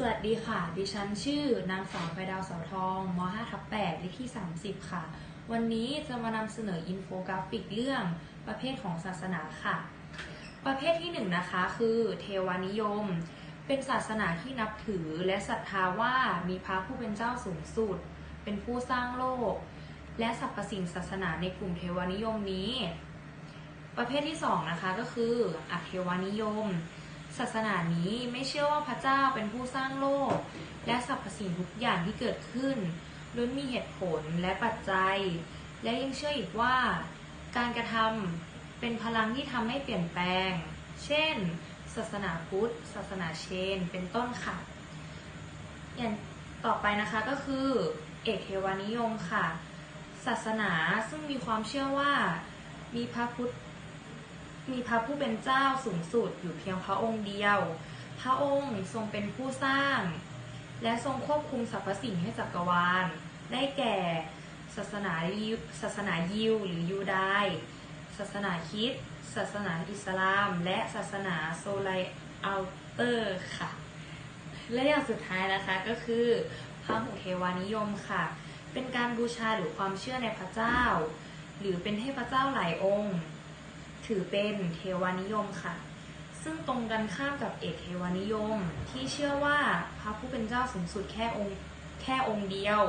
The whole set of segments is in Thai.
สวัสดีค่ะ ดิฉันชื่อนางสาวไปดาวเสาทองม5ทับ8เลขที่ 30 ค่ะ วันนี้จะมานำเสนออินโฟกราฟิกเรื่องประเภทของศาสนาค่ะ ประเภทที่1นะคะคือเทวานิยม เป็นศาสนาที่นับถือและศรัทธาว่ามีพระผู้เป็นเจ้าสูงสุด เป็นผู้สร้างโลก และสรรพสิ่งศาสนาในกลุ่มเทวานิยมนี้ ประเภทที่2นะคะก็คืออัเทวานิยม ศาสนานี้ไม่เชื่อว่าพระเจ้าเป็นผู้สร้างโลก และสรรพสิ่งทุกอย่างที่เกิดขึ้นล้วนมีเหตุผลและปัจจัย และยังเชื่ออีกว่า การกระทำเป็นพลังที่ทำให้เปลี่ยนแปลง เช่น ศาสนาพุทธ ศาสนาเชน เป็นต้นค่ะ อย่างต่อไปนะคะก็คือ เอกเทวานิยมค่ะ ศาสนาซึ่งมีความเชื่อว่า มีพระพุทธ มีพระผู้เป็นเจ้าสูงสุดอยู่เพียงพระองค์เดียว พระองค์ทรงเป็นผู้สร้าง และทรงควบคุมสรรพสิ่งให้จักรวาล ได้แก่ศาสนายิวศาสนายิวหรือยูดายศาสนาคริสต์ศาสนาอิสลาม และศาสนาโซไลอัลเตอร์ค่ะ และอย่างสุดท้ายนะคะก็คือพระหุเทวานิยมค่ะ เป็นการบูชาหรือความเชื่อในพระเจ้า หรือเป็นเทพเจ้าหลายองค์ ถือเป็นเทวานิยมค่ะ ซึ่งตรงกันข้ามกับเอกเทวานิยม ที่เชื่อว่าพระผู้เป็นเจ้าสูงสุดแค่องค์แค่องค์เดียว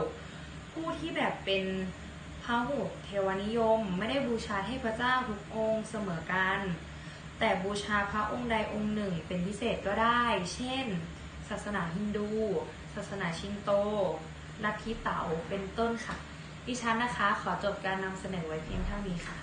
ผู้ที่แบบเป็นพระหุเทวานิยมไม่ได้บูชาเทพเจ้าทุกองค์เสมอกัน แต่บูชาพระองค์ใดองค์หนึ่งเป็นพิเศษก็ได้ เช่น ศาสนาฮินดู ศาสนาชินโตลัทธิเต๋าเป็นต้นค่ะ ดิฉันนะคะขอจบการนำเสนอไว้เพียงเท่านี้ค่ะ